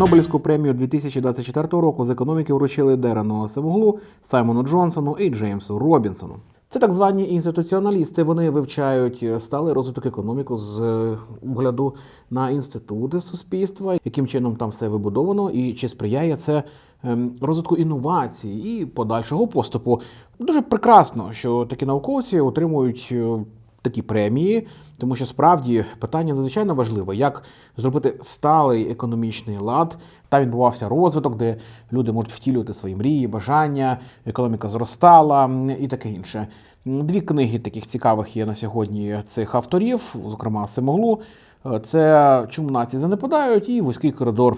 Нобелівську премію 2024 року з економіки вручили Дерену Севуглу, Саймону Джонсону і Джеймсу Робінсону. Це так звані інституціоналісти. Вони вивчають сталий розвиток економіку з е, огляду на інститути суспільства, яким чином там все вибудовано, і чи сприяє це ем, розвитку інновацій і подальшого поступу. Дуже прекрасно, що такі науковці отримують е, такі премії, тому що справді питання надзвичайно важливе, як зробити сталий економічний лад. Там відбувався розвиток, де люди можуть втілювати свої мрії, бажання, економіка зростала і таке інше. Дві книги таких цікавих є на сьогодні цих авторів, зокрема Семоглу. Е, Це чому нації занепадають і вузький коридор.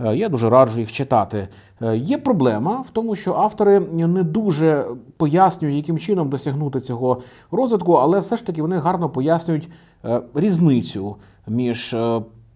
Е, Я дуже раджу їх читати. Е, Є проблема в тому, що автори не дуже пояснюють, яким чином досягнути цього розвитку, але все ж таки вони гарно пояснюють різницю між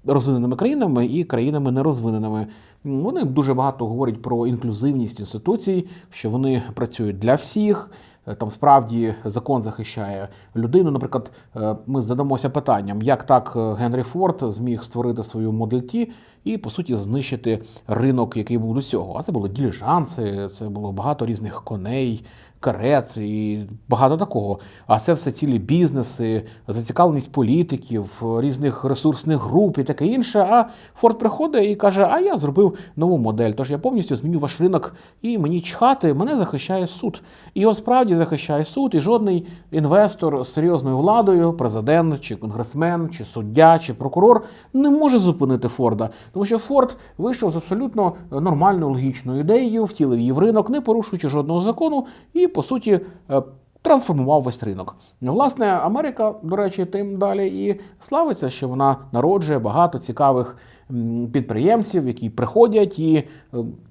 розвиненими країнами і країнами нерозвиненими. Вони дуже багато говорять про інклюзивність інституцій, що вони працюють для всіх. Е, Там справді закон захищає людину. Наприклад, е, ми задамося питанням, як так е, Генрі Форд зміг створити свою модель Ті і по суті знищити ринок, який був до цього. А це були діліжанси, це було багато різних коней, карет і багато такого. А це все цілі бізнеси, зацікавленість політиків, різних ресурсних груп і таке інше. А Форд приходить і каже: А я зробив нову модель. Тож я повністю зміню ваш ринок, і мені чхати, мене захищає суд. І його справді захищає суд, і жодний інвестор з серйозною владою, президент, чи конгресмен, чи суддя, чи прокурор не може зупинити Форда, тому що Форд вийшов з абсолютно нормальною логічною ідеєю, втілив її в ринок, не порушуючи жодного закону, і по суті. е, Трансформував весь ринок. Власне, Америка, до речі, тим далі і славиться, що вона народжує багато цікавих підприємців, які приходять і е,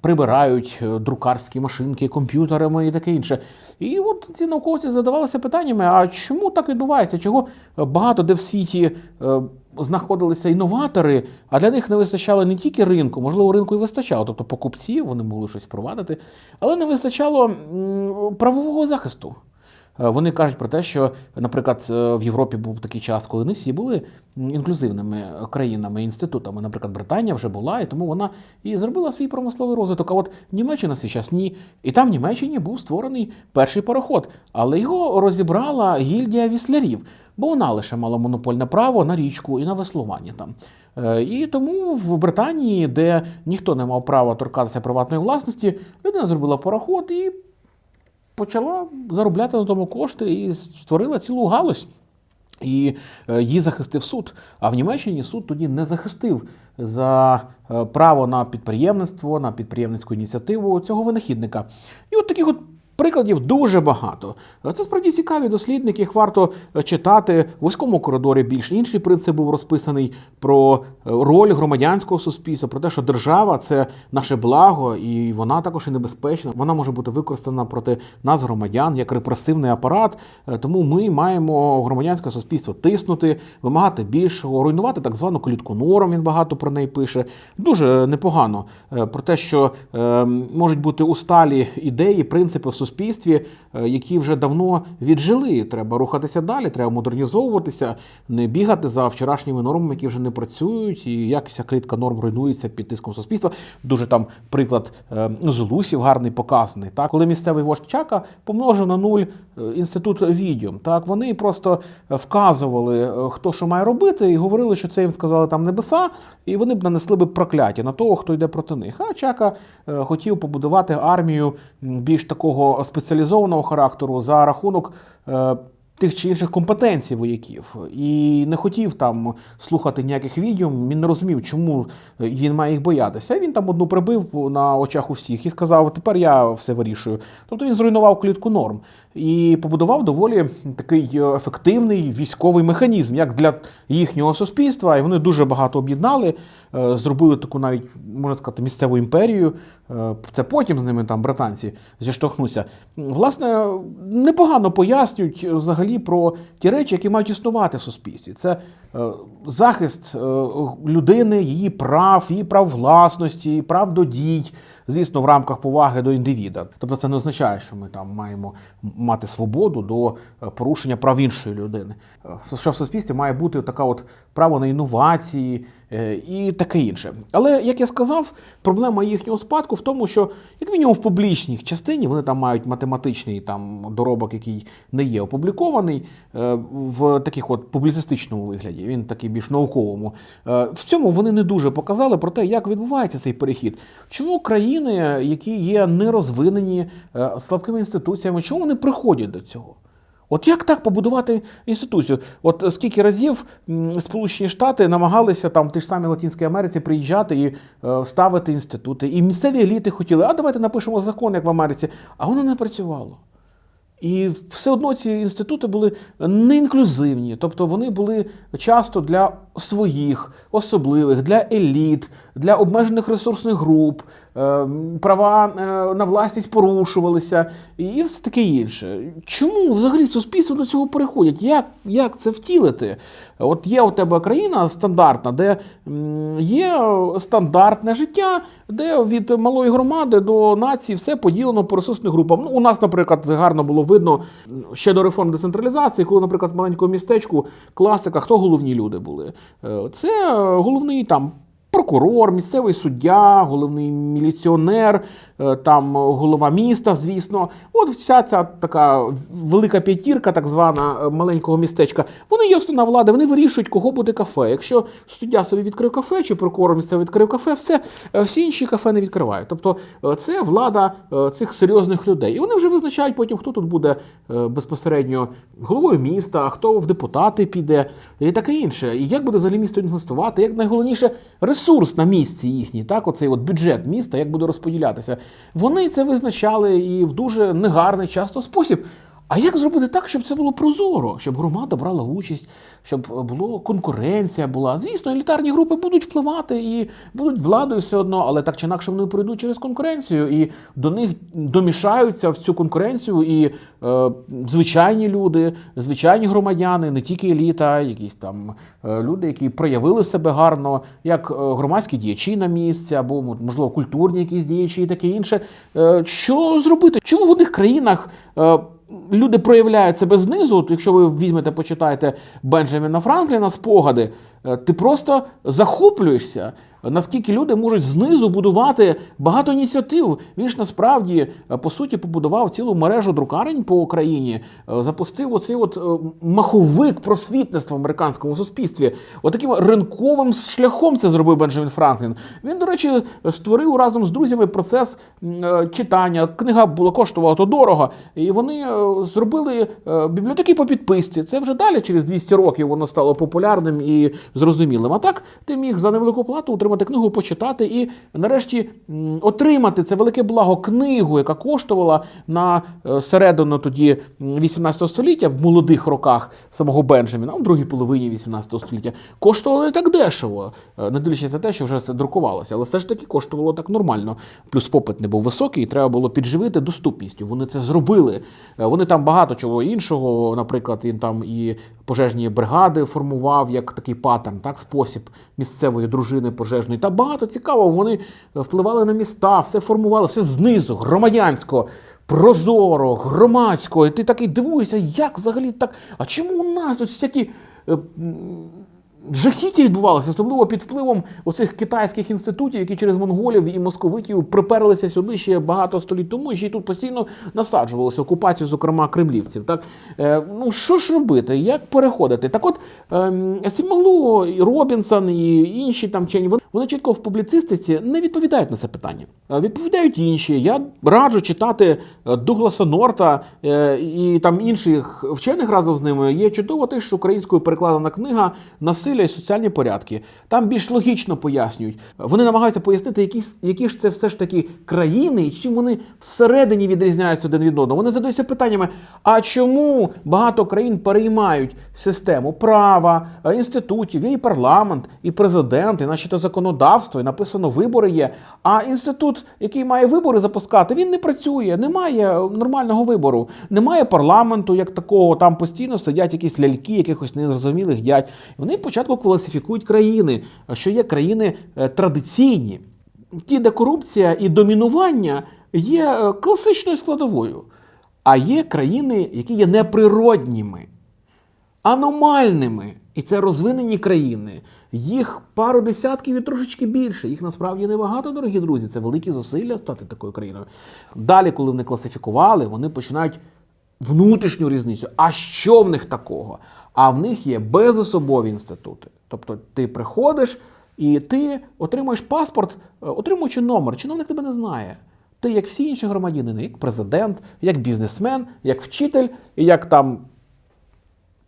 прибирають е, друкарські машинки комп'ютерами і таке інше. І от ці науковці задавалися питаннями: а чому так відбувається? Чого багато де в світі знаходилися інноватори, а для них не вистачало не тільки ринку, можливо, ринку і вистачало, тобто покупців, вони могли щось впровадити, але не вистачало правового захисту. Е, Вони кажуть про те, що, наприклад, е, в Європі був такий час, коли не всі були інклюзивними країнами, інститутами. Наприклад, Британія вже була, і тому вона і зробила свій промисловий розвиток. А от Німеччина свій час ні. І там в Німеччині був створений перший пароход, але його розібрала гільдія віслярів, бо вона лише мала монопольне право на річку і на веслування там. Е, І тому в Британії, де ніхто не мав права торкатися приватної власності, людина зробила пароход і почала заробляти на тому кошти і створила цілу галузь. І е, її захистив суд. А в Німеччині суд тоді не захистив за е, право на підприємництво, на підприємницьку ініціативу цього винахідника. І от таких от прикладів дуже багато. Це справді цікаві дослідники, їх варто е, читати. В вузькому коридорі більш інший принцип був розписаний про е, роль громадянського суспільства, про те, що держава це наше благо, і вона також і небезпечна. Вона може бути використана проти нас, громадян, як репресивний апарат. Е, Тому ми маємо громадянське суспільство тиснути, вимагати більшого, руйнувати так звану клітку норм. Він багато про неї пише. Дуже непогано про те, що е, можуть бути усталі ідеї, принципи в суспільстві, е, які вже давно віджили. Треба рухатися далі, треба модернізовуватися, не бігати за вчорашніми нормами, які вже не працюють, і як вся клітка норм руйнується під тиском суспільства. Дуже там приклад е, Зулусів гарний показаний. Так, коли місцевий вождь Чака помножив на нуль е, інститут відьом, так вони просто вказували, е, хто що має робити, і говорили, що це їм сказали там небеса, і вони б нанесли б прокляття на того, хто йде проти них. А Чака е, хотів побудувати армію більш такого спеціалізованого характеру за рахунок. е, Тих чи інших компетенцій вояків і не хотів там слухати ніяких відео, Він не розумів, чому він має їх боятися. Він там одну прибив на очах у всіх і сказав: тепер я все вирішую. Тобто він зруйнував клітку норм і побудував доволі такий е, ефективний військовий механізм, як для їхнього суспільства. І вони дуже багато об'єднали, е, зробили таку навіть можна сказати місцеву імперію. Е, Це потім з ними там британці зіштовхнуться. Власне, непогано пояснюють взагалі про ті речі, які мають існувати в суспільстві. Це захист е, людини, її прав, її прав власності, прав до дій, звісно, в рамках поваги до індивіда. Тобто, це не означає, що ми там маємо мати свободу до е, порушення прав іншої людини. Е, Що в суспільстві має бути така от право на інновації е, і таке інше. Але як я сказав, проблема їхнього спадку в тому, що як мінімум в публічній частині вони там мають математичний там доробок, який не є опублікований е, в таких от публіцистичному вигляді. Він такий більш науковому. Е, В цьому вони не дуже показали про те, як відбувається цей перехід. Чому країни, які є нерозвинені е, слабкими інституціями, чому вони приходять до цього? От як так побудувати інституцію? От скільки разів Сполучені Штати намагалися там в тій ж самій Латинській Америці приїжджати і е, ставити інститути, і місцеві еліти хотіли, а давайте напишемо закон, як в Америці, а воно не працювало. І все одно ці інститути були неінклюзивні, тобто вони були часто для своїх, особливих, для еліт, для обмежених ресурсних груп, права е, на власність порушувалися і все таке інше. Чому взагалі суспільство до цього переходять? Як, як це втілити? От є у тебе країна стандартна, де є стандартне життя, де від малої громади до нації все поділено по ресурсним групам. Ну, у нас, наприклад, гарно було видно ще до реформ децентралізації, коли, наприклад, в маленькому містечку класика, хто головні люди були? Е, Це головний там. Прокурор, місцевий суддя, головний міліціонер, е, там голова міста, звісно. От вся ця така велика п'ятірка, так звана е, маленького містечка. Вони є основна влада, вони вирішують, кого буде кафе. Якщо суддя собі відкрив кафе, чи прокурор місцевий відкрив кафе, все е, всі інші кафе не відкривають. Тобто це влада цих серйозних людей. І вони вже визначають потім, хто тут буде безпосередньо головою міста, хто в депутати піде, і таке інше. І як буде взагалі місто інвестувати, як найголовніше ресурс на місці їхній, так, оцей от бюджет міста, як буде розподілятися. Вони це визначали і в дуже негарний часто спосіб. А як зробити так, щоб це було прозоро, щоб громада брала участь, щоб була конкуренція була? Звісно, елітарні групи будуть впливати і будуть владою все одно, але так чи інакше вони пройдуть через конкуренцію, і до них домішаються в цю конкуренцію і е, звичайні люди, звичайні громадяни, не тільки еліта, якісь там е, люди, які проявили себе гарно, як е, громадські діячі на місці, або можливо культурні якісь діячі і таке інше. Е, що зробити? Чому в одних країнах? Е, люди проявляють себе знизу. От якщо ви візьмете, почитаєте Бенджаміна Франкліна спогади, е, ти просто захоплюєшся. Наскільки люди можуть знизу будувати багато ініціатив? Він ж насправді е, по суті побудував цілу мережу друкарень по Україні, е, запустив оцей от маховик просвітництва в американському суспільстві. Отаким ринковим шляхом це зробив Бенджамін Франклін. Він, до речі, створив разом з друзями процес читання. Книга була коштувала то дорого, і вони зробили е, бібліотеки по підписці. Це вже далі, через 200 років, воно стало популярним і зрозумілим. А так ти міг за невелику плату отримати книгу, почитати і нарешті отримати це велике благо книгу, яка коштувала на е, середину тоді м, 18 століття в молодих роках самого Бенджаміна, в другій половині 18 століття, коштувало не так дешево, е, не дивлячись на те, що вже це друкувалося, але все ж таки коштувало так нормально. Плюс попит не був високий, і треба було підживити доступністю. Вони це зробили. Вони там багато чого іншого. Наприклад, він там і пожежні бригади формував як такий паттерн, так спосіб місцевої дружини пожежної. Та багато цікавого. Вони впливали на міста, все формували, все знизу, громадянського. Прозоро, громадсько, і ти такий дивуєшся, як взагалі так. А чому у нас ось всякі е, жахіття відбувалося, особливо під впливом оцих китайських інститутів, які через монголів і московитів приперлися сюди ще багато століть тому, і ще й тут постійно насаджувалися окупацію, зокрема кремлівців. Так е, ну що ж робити? Як переходити? Так, от ем, Сімоглу, і Робінсон і інші там вчені, вони, вони чітко в публіцистиці не відповідають на це питання. Е, Відповідають інші. Я раджу читати е, Дугласа Норта е, і там інших вчених разом з ними. Є чудово те, що українською перекладена книга Насилля і соціальні порядки. Там більш логічно пояснюють. Вони намагаються пояснити, які, які ж це все ж таки країни, і чим вони всередині відрізняються один від одного. Вони задаються питаннями: а чому багато країн переймають систему права, е, інститутів, і парламент, і президент, і наші то законодавство, і написано вибори є. А інститут, який має вибори запускати, він не працює, немає нормального вибору, немає парламенту як такого. Там постійно сидять якісь ляльки, якихось незрозумілих дядь. Вони спочатку класифікують країни, що є країни е, традиційні. ті, де корупція і домінування є е, класичною складовою, а є країни, які є неприродніми аномальними. І це розвинені країни. Їх пару десятків і трошечки більше. Їх насправді небагато, дорогі друзі. Це великі зусилля стати такою країною. Далі, коли вони класифікували, вони починають внутрішню різницю. А що в них такого? А в них є безособові інститути. Тобто ти приходиш і ти отримуєш паспорт, е, отримуючи номер. Чиновник тебе не знає. Ти, як всі інші громадянини, як президент, як бізнесмен, як вчитель, як там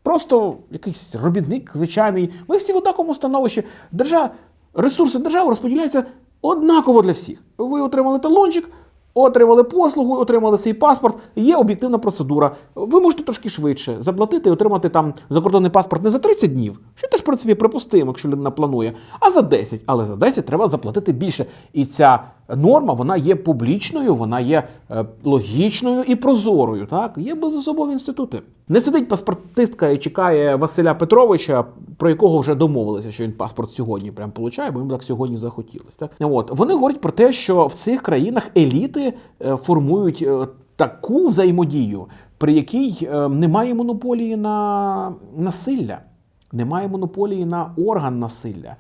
Просто якийсь робітник звичайний. Ми всі в однаковому становищі. Держава, ресурси держави розподіляються однаково для всіх. Ви отримали талончик, отримали послугу, отримали свій паспорт. Є об'єктивна процедура. Ви можете трошки швидше заплатити і отримати там закордонний паспорт не за 30 днів, що теж в принципі припустимо, якщо людина планує, а за 10. Але за 10 треба заплатити більше. І ця норма вона є публічною, вона є е, логічною і прозорою. Так, є безособові інститути. Не сидить паспортистка і чекає Василя Петровича, про якого вже домовилися, що він паспорт сьогодні прям получає, бо йому так сьогодні захотілося. Так? От вони говорять про те, що в цих країнах еліти е, формують е, таку взаємодію, при якій немає монополії на насилля, немає монополії на орган насилля.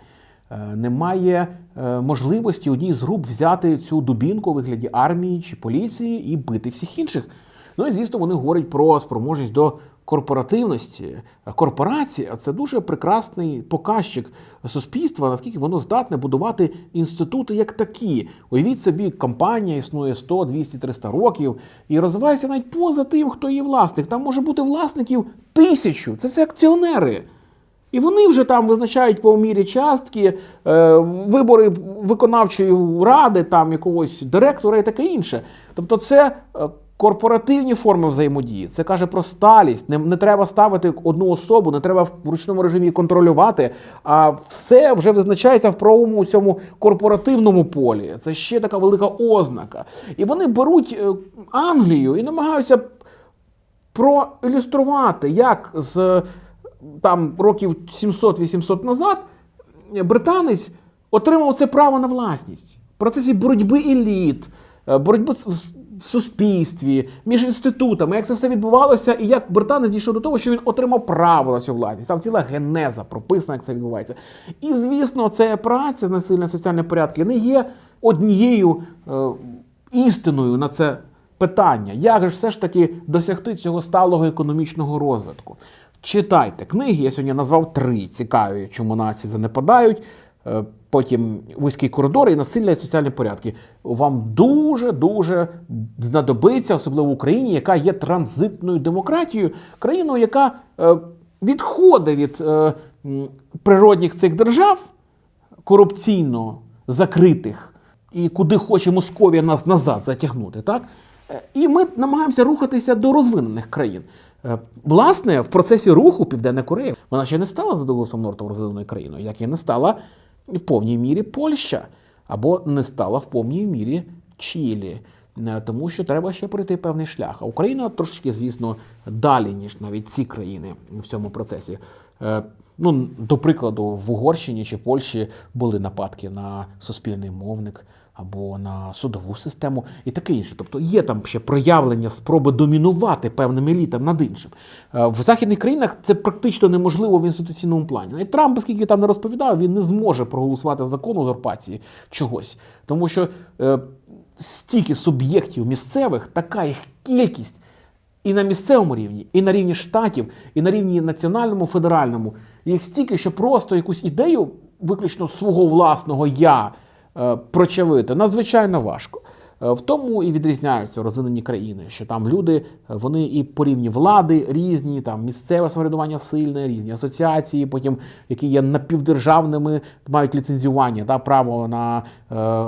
Е, Немає е, можливості одній з груп взяти цю дубінку у вигляді армії чи поліції і бити всіх інших. Ну і звісно, вони говорять про спроможність до корпоративності. Корпорація це дуже прекрасний показчик суспільства, наскільки воно здатне будувати інститути як такі. Уявіть собі, компанія існує 100, 200, 300 років і розвивається навіть поза тим, хто її власник. Там може бути власників тисячу. Це все акціонери. І вони вже там визначають по мірі частки, е, вибори виконавчої ради, там якогось директора і таке інше. Тобто, це е, корпоративні форми взаємодії. Це каже про сталість. Не, не треба ставити одну особу, не треба в ручному режимі контролювати. А все вже визначається в правовому цьому корпоративному полі. Це ще така велика ознака. І вони беруть е, Англію і намагаються проілюструвати, як з там років 700-800 назад британець отримав це право на власність в процесі боротьби еліт, е, боротьби в суспільстві, між інститутами, як це все відбувалося, і як британець дійшов до того, що він отримав право на цю власність. Там ціла генеза прописана, як це відбувається. І звісно, ця праця з насильно соціальні порядки не є однією е, істиною на це питання. Як же все ж таки досягти цього сталого економічного розвитку? Читайте книги. Я сьогодні назвав три цікаві, чому нації занепадають. Е, Потім вузькі коридори і насилля і соціальні порядки. Вам дуже дуже знадобиться, особливо в Україні, яка є транзитною демократією, країною, яка е, відходить від е, природних цих держав корупційно закритих, і куди хоче Московія нас назад затягнути, так? Е, І ми намагаємося рухатися до розвинених країн. Е, Власне, в процесі руху Південна Корея вона ще не стала за Дугласом Нортом розвиненою країною, як і не стала в повній мірі Польща, або не стала в повній мірі Чилі. Е, Тому що треба ще пройти певний шлях. А Україна трошки, звісно, далі, ніж навіть ці країни в цьому процесі. Ну, до прикладу, в Угорщині чи Польщі були нападки на суспільний мовник або на судову систему і таке інше. Тобто є там ще проявлення спроби домінувати певним елітам над іншим. Е, В західних країнах це практично неможливо в інституційному плані. Навіть Трамп, оскільки там не розповідав, він не зможе проголосувати закон узурпації чогось, тому що е, стільки суб'єктів місцевих, така їх кількість. І на місцевому рівні, і на рівні штатів, і на рівні національному, федеральному. Їх стільки, що просто якусь ідею, виключно свого власного я прочавити, надзвичайно важко. Е, В тому і відрізняються розвинені країни, що там люди, е, вони і по рівні влади різні, там місцеве самоврядування сильне, різні асоціації, потім які є напівдержавними, мають ліцензіювання, та право на е,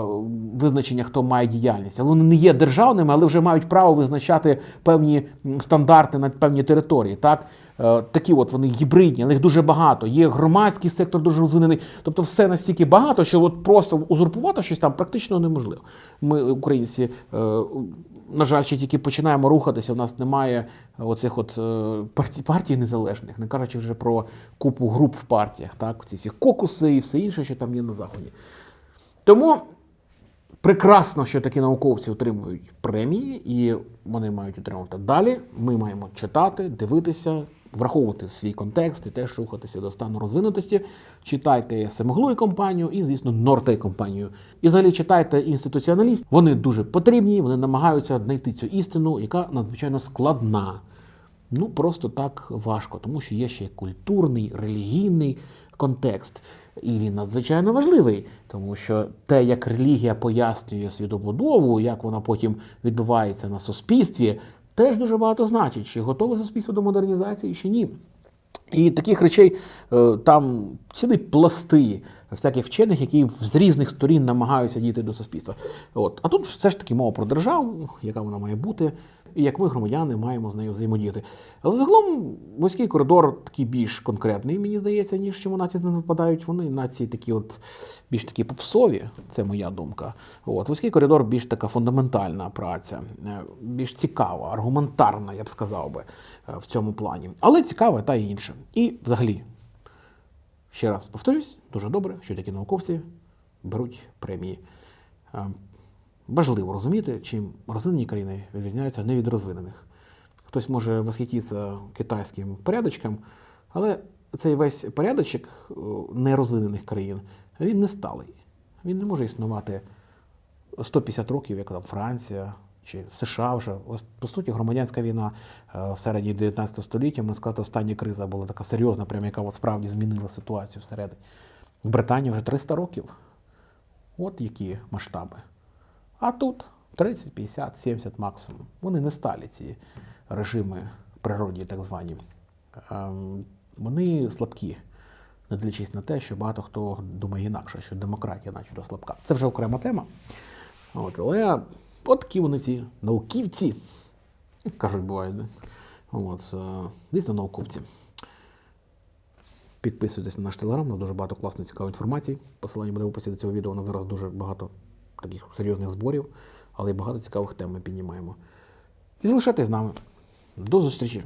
визначення, хто має діяльність. Але вони не є державними, але вже мають право визначати певні стандарти на певні території. Так? Е, Такі от вони гібридні, але їх дуже багато. Є громадський сектор дуже розвинений. Тобто все настільки багато, що от просто узурпувати щось там практично неможливо. Ми, українці, е, на жаль, ще тільки починаємо рухатися. У нас немає оцих от е, партій, незалежних, не кажучи вже про купу груп в партіях, так? Ці всі кокуси і все інше, що там є на заході. Тому Прекрасно, що такі науковці отримують премії, і вони мають отримувати далі. Ми маємо читати, дивитися, враховувати свій контекст і теж рухатися до стану розвинутості. Читайте Семиглу і компанію і, звісно, Норте компанію. І взагалі читайте інституціоналіст. Вони дуже потрібні, вони намагаються знайти цю істину, яка надзвичайно складна. Ну просто так важко, тому що є ще культурний, релігійний контекст. І він надзвичайно важливий, тому що те, як релігія пояснює світобудову, як вона потім відбувається на суспільстві, теж дуже багато значить, чи готове суспільство до модернізації, чи ні. І таких речей е, там цілі пласти всяких вчених, які з різних сторін намагаються дійти до суспільства. От. А тут все ж таки мова про державу, яка вона має бути, і як ми, громадяни, маємо з нею взаємодіяти. Але загалом вузький коридор такий більш конкретний, мені здається, ніж чому нації з ним випадають. Вони нації такі, от більш такі попсові, це моя думка. От. Вузький коридор більш така фундаментальна праця, е, більш цікава, аргументарна, я б сказав би, е, в цьому плані. Але цікава та й інше. І взагалі, ще раз повторюсь, дуже добре, що такі науковці беруть премії. Е, Важливо розуміти, чим розвинені країни відрізняються не від розвинених. Хтось може восхититися китайським порядочком, але цей весь порядочок е, нерозвинених країн він не сталий. Він не може існувати 150 років, як там Франція чи США вже. По суті, громадянська війна е, всередині 19 століття, можна сказати, остання криза була така серйозна, прямо яка от справді змінила ситуацію всередині. В Британії вже 300 років. От які масштаби. А тут 30, 50, 70 максимум. Вони не сталі, ці режими природні, так звані. Ем, Вони слабкі, не дивлячись на те, що багато хто думає інакше, що демократія начебто слабка. Це вже окрема тема. От, але от такі вони ці науківці, кажуть, бувають. Да? От, е, дійсно науковці. Підписуйтесь на наш телеграм, у нас дуже багато класної цікавої інформації. Посилання буде в описі до цього відео. У нас зараз дуже багато таких серйозних зборів, але й багато цікавих тем ми піднімаємо. І залишайтесь з нами. До зустрічі!